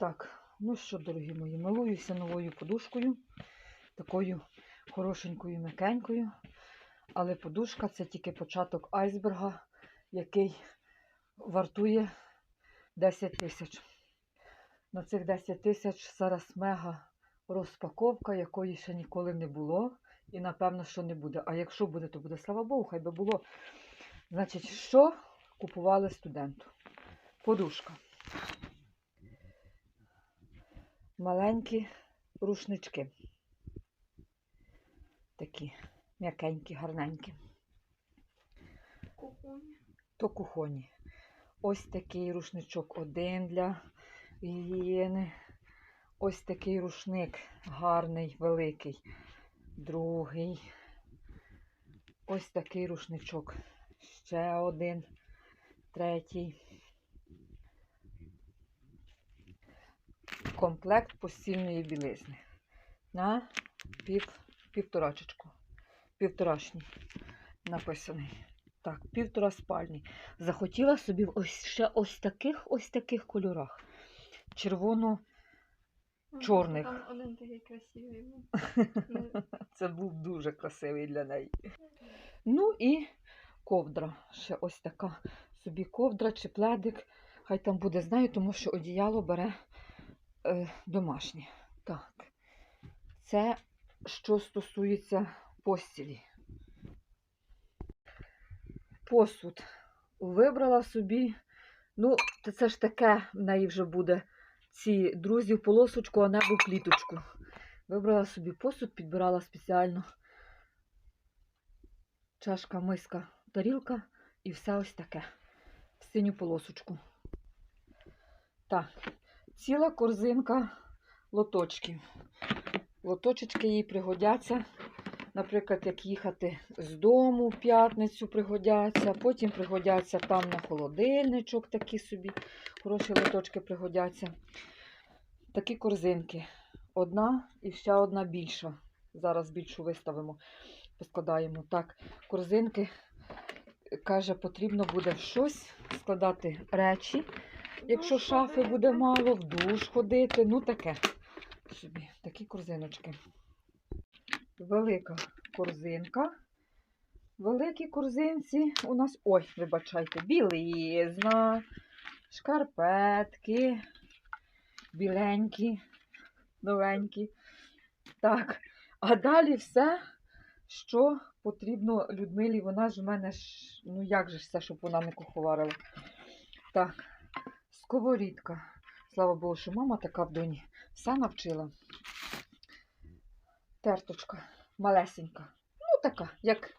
Так, ну що, дорогі мої, милуюся новою подушкою, такою хорошенькою, м'якенькою. Але подушка це тільки початок айсберга, який вартує 10 тисяч. На цих 10 тисяч зараз мега розпаковка, якої ще ніколи не було. І напевно, що не буде. А якщо буде, то буде, слава Богу, хай би було. Значить, що купували студенту? Подушка. Маленькі рушнички. Такі м'якенькі, гарненькі. Кухоня. То кухоні. Ось такий рушничок один для гігієни. Ось такий рушник гарний, великий. Другий. Ось такий рушничок. Ще один. Третій. Комплект постільної білизни. На пів, півторачечку. Півторашній написаний. Так, півтора спальні. Захотіла собі ось ще ось таких ось таких кольорах. Червоно, Чорних. Там один такий красивий був. Це був дуже красивий для неї. Ну і ковдра. Ще ось така собі ковдра чи пледик. Хай там буде, знаю, тому що одіяло бере е, домашнє. Так. Це що стосується постілі. Посуд. Вибрала собі, ну, це ж таке в неї вже буде ці друзі в полосочку, а небо в кліточку. Вибрала собі посуд, підбирала спеціально чашка, миска, тарілка і все ось таке. В синю полосочку. Так, ціла корзинка лоточків. Лоточечки їй пригодяться. Наприклад, як їхати з дому в п'ятницю пригодяться, потім пригодяться там на холодильничок, такі собі хороші лоточки пригодяться. Такі корзинки. Одна і ще одна більша. Зараз більшу виставимо, поскладаємо. Так, корзинки, каже, потрібно буде щось складати речі. Якщо шафи буде мало, в душ ходити, ну таке. Собі, такі корзиночки. Велика корзинка. В великій корзинці у нас, ой, вибачайте, білизна, шкарпетки, біленькі, новенькі. Так, а далі все, що потрібно Людмилі, вона ж в мене ж, ну як же ж все, щоб вона не куховарила. Так, сковорідка. Слава Богу, що мама така в доні. Все навчила. Терточка малесенька. Ну, така, як,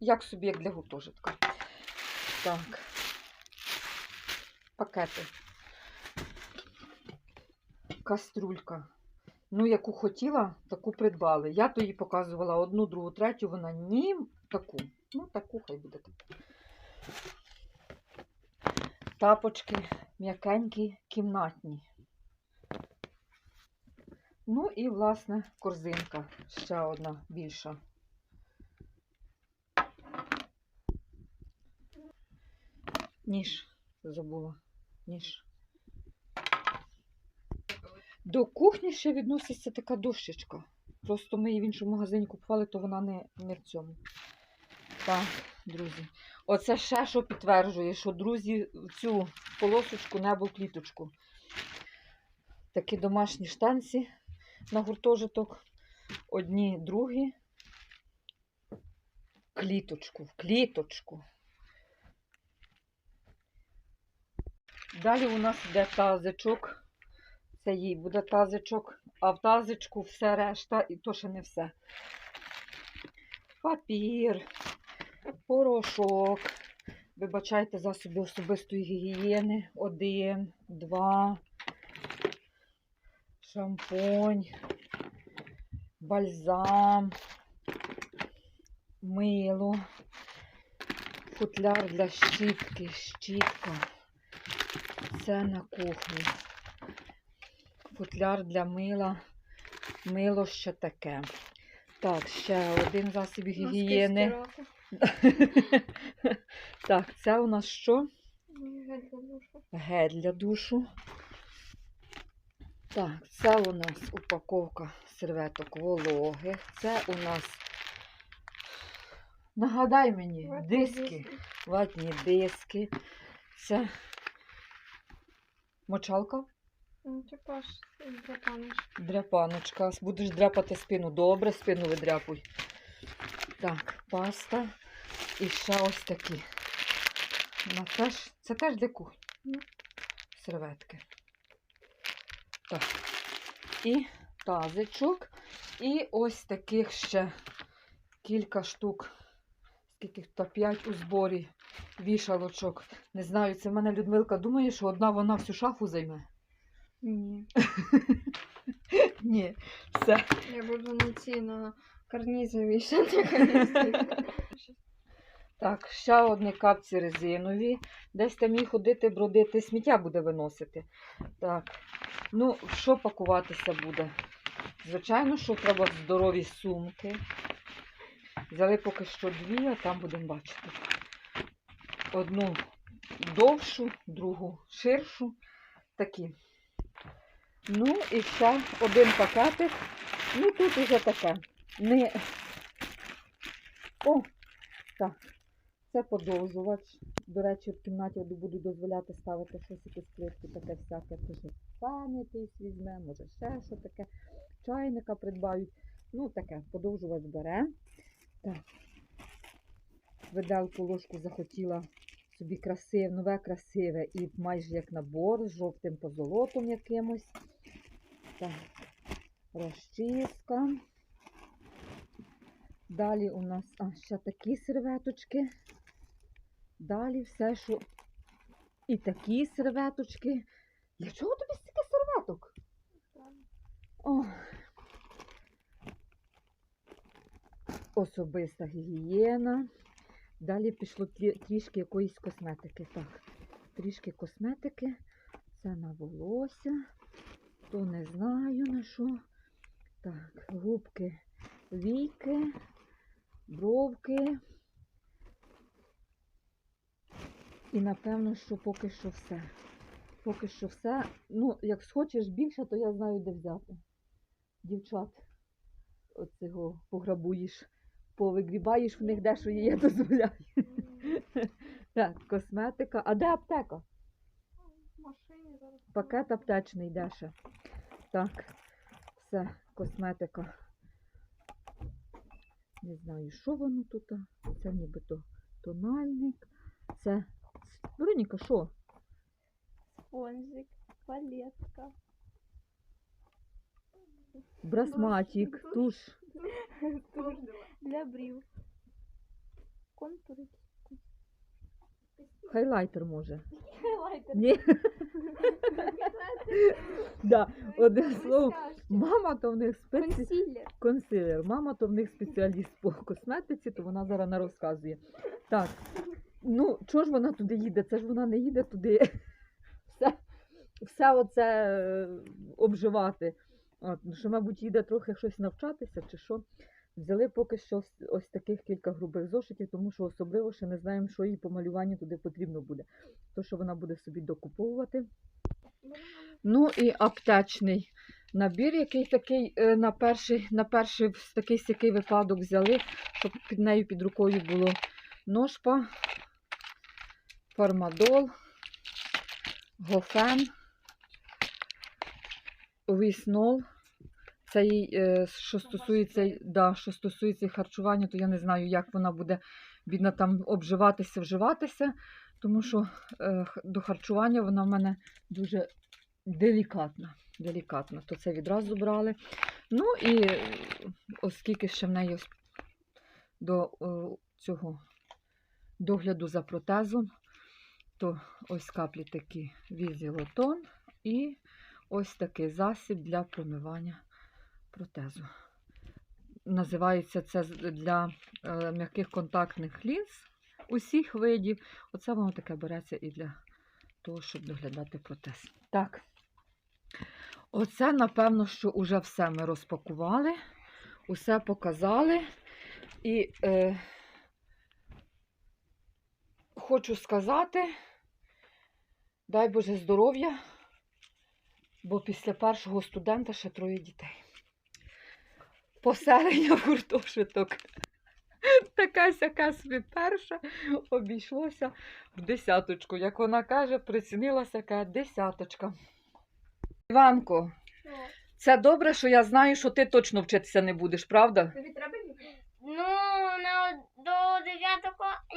як собі, як для гуртожитка. Так. Пакети. Каструлька. Ну, яку хотіла, таку придбали. Я то їй показувала одну, другу, третю, вона ні, таку. Ну, таку хай буде. Тапочки м'якенькі, кімнатні. Ну і, власне, корзинка. Ще одна більша. Ніж. Забула. Ніж. До кухні ще відноситься така дощечка. Просто ми її в іншому магазині купували, то вона не, не в цьому. Так, друзі. Оце ще що підтверджує, що друзі цю полосочку небо кліточку. Такі домашні штанці на гуртожиток. Одні, другі. Кліточку, в кліточку. Далі у нас йде тазичок. Це їй буде тазичок, а в тазичку все решта, і то ще не все. Папір, порошок. Вибачайте засоби особистої гігієни. Один, два, шампунь, бальзам, мило, футляр для щітки, щітка. Це на кухні. Футляр для мила. Мило ще таке. Так, ще один засіб гігієни. так, це у нас що? Гель для душу. Гель для душу. Так, це у нас упаковка серветок вологих. Це у нас. Нагадай мені, Ватні диски, ватні диски. Це мочалка, Ну, ж драпаниш. дряпаночка. Будеш дряпати спину. Добре, спину видряпуй. Так, паста. І ще ось такі. Ну, теж, це теж для кухні. Ну. Серветки. Так. І тазичок. І ось таких ще кілька штук. Скільки та п'ять у зборі вішалочок. Не знаю, це в мене Людмилка думає, що одна вона всю шафу займе. Ні. Ні, все. Я буду на ці на карнізі вішати. Так, ще одні капці резинові. Десь там їй ходити, бродити, сміття буде виносити. Так, ну, що пакуватися буде? Звичайно, що треба здорові сумки. Взяли поки що дві, а там будемо бачити. Одну довшу, другу ширшу. Такі. Ну, і ще один пакетик. Ну, тут уже таке. Не... О, так. Це подовжувач. До речі, в кімнаті я буду дозволяти ставити щось якісь плитки, таке всяке. Ж якийсь візьме, може ще що таке. Чайника придбають. Ну, таке, подовжувач бере. Так. Виделку ложку захотіла собі красиве, нове красиве і майже як набор з жовтим позолотом якимось. Так. Розчіска. Далі у нас а, ще такі серветочки. Далі все, що. І такі серветочки. Для чого тобі стільки серветок? О. Особиста гігієна. Далі пішло трішки якоїсь косметики. Так, трішки косметики. Це на волосся. То не знаю на що. Так, губки, війки, бровки. І напевно, що поки що все. Поки що все. Ну, як схочеш більше, то я знаю, де взяти. Дівчат оцього пограбуєш, повигрібаєш в них дещо є, я дозволяю. Так, косметика. А де аптека? Машині зараз. Пакет аптечний йде ще. Так, все, косметика. Не знаю, що воно тут. Це нібито тональник. Це. Вероніка, що? Спонжик, палетка. Брасматик, туш. Туш Для брів. Контури. Хайлайтер може. Хайлайтер. Ні. Да, одним словом, мама то в них спеці... Консилер. консилер. Мама то в них спеціаліст по косметиці, то вона зараз не розказує. Так. Ну, чого ж вона туди їде? Це ж вона не їде туди. Все, все оце е, обживати. От, ну, що, мабуть, їде трохи щось навчатися чи що. Взяли поки що ось- таких кілька грубих зошитів, тому що особливо ще не знаємо, що їй по малюванню туди потрібно буде. То, що вона буде собі докуповувати. Ну і аптечний набір, який такий е, на перший, на перший такий сякий випадок взяли, щоб під нею під рукою було ножпа, фармадол, гофен, віснол. Це е, що стосується, да, що стосується харчування, то я не знаю, як вона буде бідна там обживатися, вживатися, тому що е, до харчування вона в мене дуже делікатна. делікатна. То це відразу брали. Ну і е, оскільки ще в неї до цього догляду за протезом, то ось каплі такі візілотон і ось такий засіб для промивання протезу. Називається це для е, м'яких контактних лінз усіх видів. Оце воно таке береться і для того, щоб доглядати протез. Так. Оце, напевно, що вже все ми розпакували, усе показали. І е, хочу сказати, дай Боже здоров'я бо після першого студента ще троє дітей. Поселення в гуртожиток. Така сяка собі перша обійшлося в десяточку. Як вона каже, прицінилася яка десяточка. Іванко, це добре, що я знаю, що ти точно вчитися не будеш, правда? Тобі треба Ну, до 9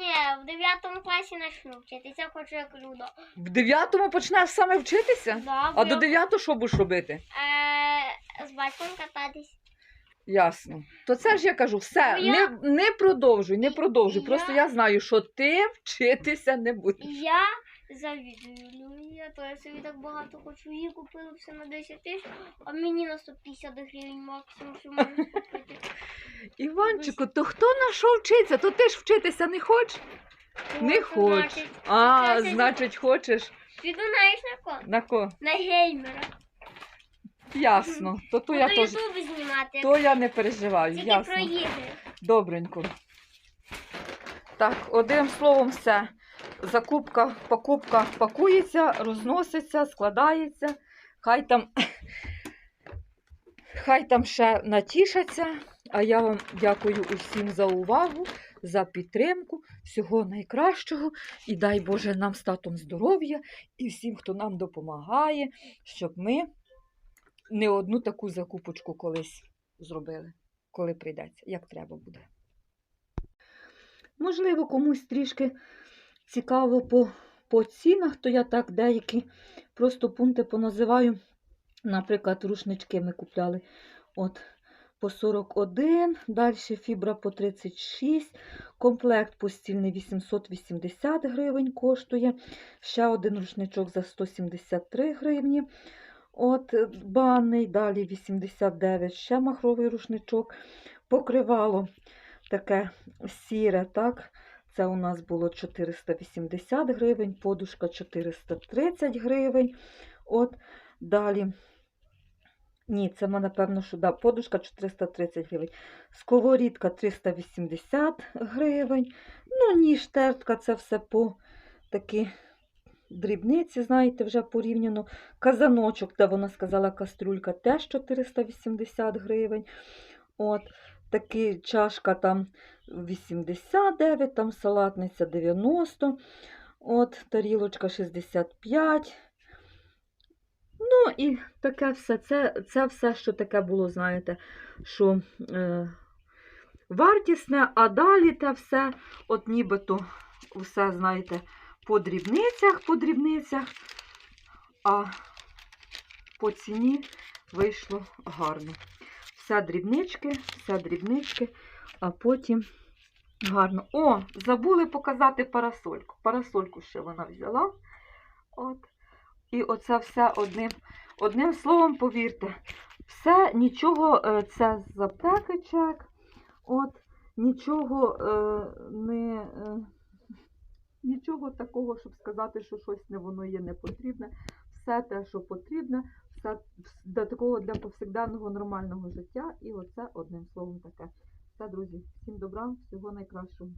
Ні, в 9 класі почну вчитися, хочу як Люда. В дев'ятому почнеш саме вчитися? Да, А бо до дев'ятого що будеш робити? Е, з батьком кататись. Ясно. То це ж я кажу, все, Ну, я- не, не продовжуй, не продовжуй. Просто Я- я знаю, що ти вчитися не будеш. Я завідую Люлі, то я собі так багато хочу. Її купили все на 10 тисяч, а мені на 150 гривень максимум, що можу купити. Іванчику, то хто на що вчиться? То ти ж вчитися не хочеш? Не От, хочеш. значить, А, це- значить, хочеш. Піду знаєш на кого? На ко? На геймера. Ясно. То, то я Буду теж. ютуби знімати. То я не переживаю, Тільки ясно. про ігри. Добренько. Так, одним словом, все. Закупка, покупка пакується, розноситься, складається. Хай там, хай там ще натішаться. А я вам дякую усім за увагу, за підтримку. Всього найкращого. І дай Боже нам з татом здоров'я і всім, хто нам допомагає, щоб ми не одну таку закупочку колись зробили, коли прийдеться, як треба буде. Можливо, комусь трішки цікаво по, по цінах, то я так деякі просто пункти поназиваю. Наприклад, рушнички ми купляли от по 41, далі фібра по 36, комплект постільний 880 гривень коштує, ще один рушничок за 173 гривні. От банний, далі 89, ще махровий рушничок, покривало таке сіре, так? Це у нас було 480 гривень, подушка 430 гривень. От далі. Ні, це ми, напевно, що да, подушка 430 гривень. Сковорідка 380 гривень. Ну, ніж тертка, це все по такі дрібниці, знаєте, вже порівняно. Казаночок, де вона сказала, кастрюлька, теж 480 гривень. От, такі чашка там 89, там салатниця 90, от, тарілочка 65. Ну і таке все. Це, це все, що таке було, знаєте, що е, вартісне, а далі те все, от нібито все, знаєте, по дрібницях, по дрібницях, а по ціні вийшло гарно. Все дрібнички, все дрібнички, а потім гарно. О, забули показати парасольку. Парасольку ще вона взяла. От. І оце все одним, одним словом, повірте, все, нічого, е, це з от, нічого е, не. Е, Нічого такого, щоб сказати, що щось не воно є не потрібне. Все те, що потрібне, для такого для повсякденного нормального життя. І оце одним словом таке. Все, друзі, всім добра, всього найкращого.